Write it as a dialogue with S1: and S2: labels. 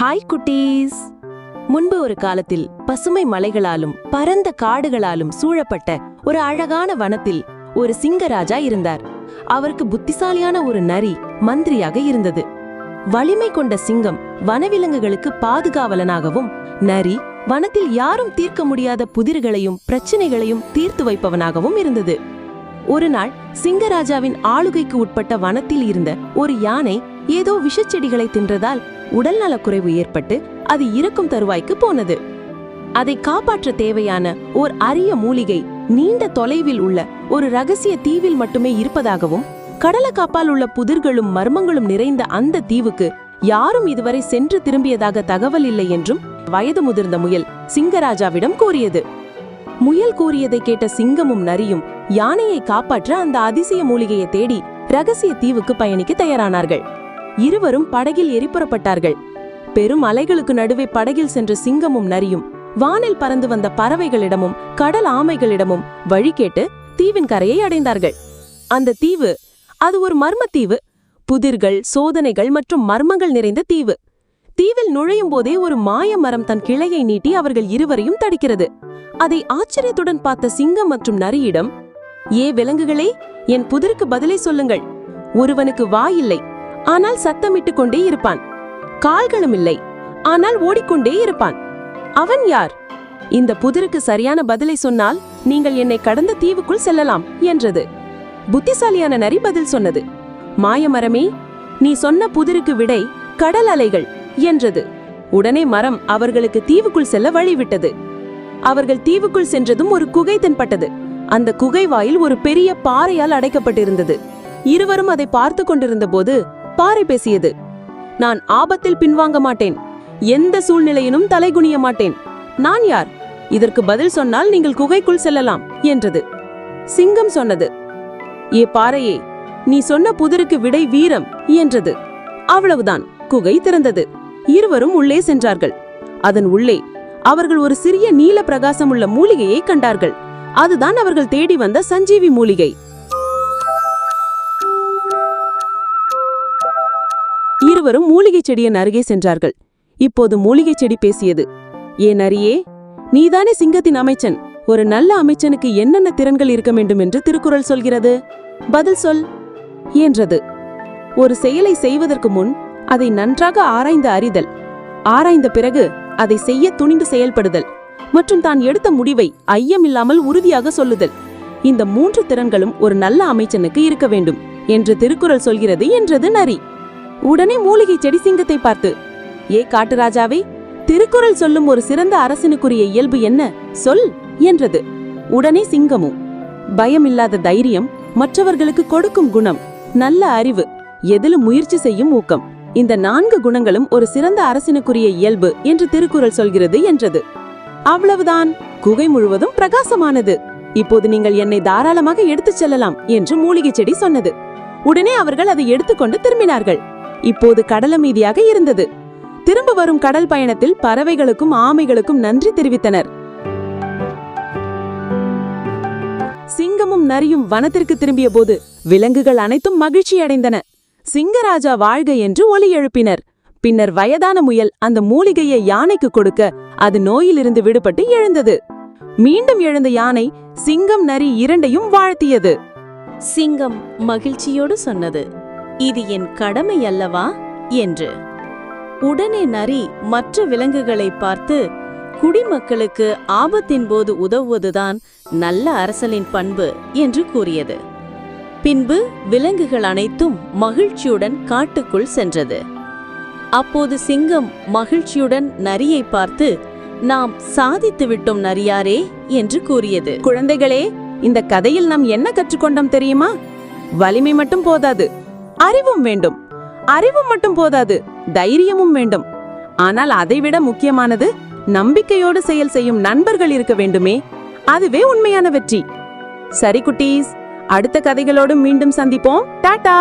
S1: Hi குட்டீஸ். முன்பு ஒரு காலத்தில் பசுமை மலைகளாலும் பரந்த காடுகளாலும் சூழப்பட்ட ஒரு அழகான வனத்தில் ஒரு சிங்கராஜா இருந்தார். அவருக்கு புத்திசாலியான ஒரு நரி மந்திரியாக இருந்தது. வலிமை கொண்ட சிங்கம் வனவிலங்குகளுக்கு பாதுகாவலனாகவும் நரி வனத்தில் யாரும் தீர்க்க முடியாத புதிர்களையும் பிரச்சனைகளையும் தீர்த்து வைப்பவனாகவும் இருந்தது. ஒரு நாள் சிங்கராஜாவின் ஆளுகைக்கு உட்பட்ட வனத்தில் இருந்த ஒரு யானை ஏதோ விஷச்செடிகளை தின்றதால் உடல்நலக்குறைவு ஏற்பட்டு அது இறக்கும் தருவாய்க்கு போனது. அதை காப்பாற்ற தேவையான ஓர் அரிய மூலிகை நீண்ட தொலைவில் உள்ள ஒரு ரகசிய தீவில் மட்டுமே இருப்பதாகவும் கடலக்காப்பால் உள்ள புதிர்களும் மர்மங்களும் நிறைந்த அந்த தீவுக்கு யாரும் இதுவரை சென்று திரும்பியதாக தகவல் இல்லை என்றும் வயது முதிர்ந்த முயல் சிங்கராஜாவிடம் கூறியது. முயல் கூறியதை கேட்ட சிங்கமும் நரியும் யானையை காப்பாற்ற அந்த அதிசய மூலிகையை தேடி ரகசிய தீவுக்கு பயணிக்க தயாரானார்கள். இருவரும் படகில் ஏறி புறப்பட்டார்கள் பெரும் அலைகளுக்கு நடுவே படகில் சென்ற சிங்கமும் நரியும். வானில் பறந்து வந்த பறவைகளிடமும் கடல் ஆமைகளிடமும் வழி கேட்டு தீவின் கரையை அடைந்தார்கள். அந்த தீவு அது ஒரு மர்மத்தீவு. புதிர்கள் சோதனைகள் மற்றும் மர்மங்கள் நிறைந்த தீவு. தீவில் நுழையும் போதே ஒரு மாய மரம் தன் கிளையை நீட்டி அவர்கள் இருவரையும் தடுக்கிறது. அதை ஆச்சரியத்துடன் பார்த்த சிங்கம் மற்றும் நரியிடம் ஏ விலங்குகளே என் புதிருக்கு பதிலை சொல்லுங்கள். ஒருவனுக்கு வாய் இல்லை. ஆனால் சத்தமிட்டுக் கொண்டே இருப்பான். கால்களும் இல்லை. ஆனால் ஓடிக்கொண்டே இருப்பான். அவன் யார்? இந்த புதிருக்கு சரியான பதிலை சொன்னால் நீங்கள் என்னை கடந்த தீவுக்குள் செல்லலாம் என்றது. புத்திசாலியான நரி பதில் சொன்னது. மாயமரமே நீ சொன்ன புதிருக்கு விடை கடல் அலைகள் என்றது. உடனே மரம் அவர்களுக்கு தீவுக்குள் செல்ல வழிவிட்டது. அவர்கள் தீவுக்குள் சென்றதும் ஒரு குகை தென்பட்டது. அந்த குகை வாயில் ஒரு பெரிய பாறையால் அடைக்கப்பட்டிருந்தது. இருவரும் அதை பார்த்து கொண்டிருந்த போது பாறை பேசியது. நான் ஆபத்தில் பின்வாங்க மாட்டேன். எந்த சூழ்நிலையிலும் தலைகுனிய மாட்டேன். நான் யார்? இதற்கு பதில் சொன்னால் நீங்கள் குகைக்குள் செல்லலாம் என்றது. சிங்கம் சொன்னது. ஏ பாறையே நீ சொன்ன புதிருக்கு விடை வீரம் என்றது. அவ்வளவுதான். குகை திறந்தது. இருவரும் உள்ளே சென்றார்கள். அதன் உள்ளே அவர்கள் ஒரு சிறிய நீல பிரகாசமுள்ள மூலிகையை கண்டார்கள். அதுதான் அவர்கள் தேடி வந்த சஞ்சீவி மூலிகை. இருவரும் மூலிகை செடியின் அருகே சென்றார்கள். இப்போது மூலிகை செடி பேசியது ஏன் அரியே நீதானே சிங்கத்தின் அமைச்சன். ஒரு நல்ல அமைச்சனுக்கு என்னென்ன திறன்கள் இருக்க வேண்டும் என்று திருக்குறள் சொல்கிறது? பதில் சொல் என்றது. ஒரு செயலை செய்வதற்கு முன் அதை நன்றாக ஆராய்ந்து அறிதல் ஆராய்ந்த பிறகு அதை செய்ய துணிந்து செயல்படுதல் மற்றும் தான் எடுத்த முடிவை ஐயமில்லாமல் உறுதியாக சொல்லுதல். இந்த மூன்று திறன்களும் ஒரு நல்ல அமைச்சனுக்கு இருக்க வேண்டும் என்று திருக்குறள் சொல்கிறது என்றது நரி. உடனே மூலிகை செடி சிங்கத்தை பார்த்து ஏ காட்டுராஜாவே திருக்குறள் சொல்லும் ஒரு சிறந்த அரசனுக்குரிய இயல்பு என்ன? சொல்! என்றது. உடனே சிங்கமும் பயமில்லாத தைரியம் மற்றவர்களுக்கு கொடுக்கும் குணம் நல்ல அறிவு எதிலும் முயற்சி செய்யும் ஊக்கம் இந்த நான்கு குணங்களும் ஒரு சிறந்த அரசனுக்குரிய இயல்பு என்று திருக்குறள் சொல்கிறது என்றது. அவ்வளவுதான். குகை முழுவதும் பிரகாசமானது. இப்போது நீங்கள் என்னை தாராளமாக எடுத்துச் செல்லலாம் என்று மூலிகை செடி சொன்னது. உடனே அவர்கள் அதை எடுத்துக்கொண்டு திரும்பினார்கள். இப்போது கடலமீதியாக இருந்தது. திரும்ப வரும் கடல் பயணத்தில் பறவைகளுக்கும் ஆமைகளுக்கும் நன்றி தெரிவித்தனர். சிங்கமும் நரியும் வனத்திற்கு திரும்பிய போது விலங்குகள் அனைத்தும் மகிழ்ச்சி அடைந்தன. சிங்கராஜா வாழ்க என்று ஒலி எழுப்பினர். பின்னர் வயதான முயல் அந்த மூலிகையை யானைக்கு கொடுக்க அது நோயிலிருந்து விடுபட்டு எழுந்தது. மீண்டும் எழுந்த யானை சிங்கம் நரி இரண்டையும் வாழ்த்தியது.
S2: சிங்கம் மகிழ்ச்சியோடு சொன்னது. இது என் கடமை அல்லவா? என்று. உடனே நரி மற்ற விலங்குகளை பார்த்து குடிமக்களுக்கு ஆபத்தின் போது உதவுவதுதான் நல்ல அரசலின் பண்பு என்று கூறியது. பின்பு விலங்குகள் அனைத்தும் மகிழ்ச்சியுடன் காட்டுக்குள் சென்றது. அப்போது சிங்கம் மகிழ்ச்சியுடன் நரியை பார்த்து நாம் சாதித்து விட்டோம் நரியாரே என்று கூறியது.
S1: குழந்தைகளே இந்த கதையில் நாம் என்ன கற்றுக்கொண்டோம் தெரியுமா? வலிமை மட்டும் போதாது. அறிவும் வேண்டும். அறிவு மட்டும் போதாது தைரியமும் வேண்டும். ஆனால் அதைவிட முக்கியமானது நம்பிக்கையோடு செயல் செய்யும் நண்பர்கள் இருக்க வேண்டுமே அதுவே உண்மையான வெற்றி. சரி குட்டீஸ் அடுத்த கதைகளோடு மீண்டும் சந்திப்போம். டாடா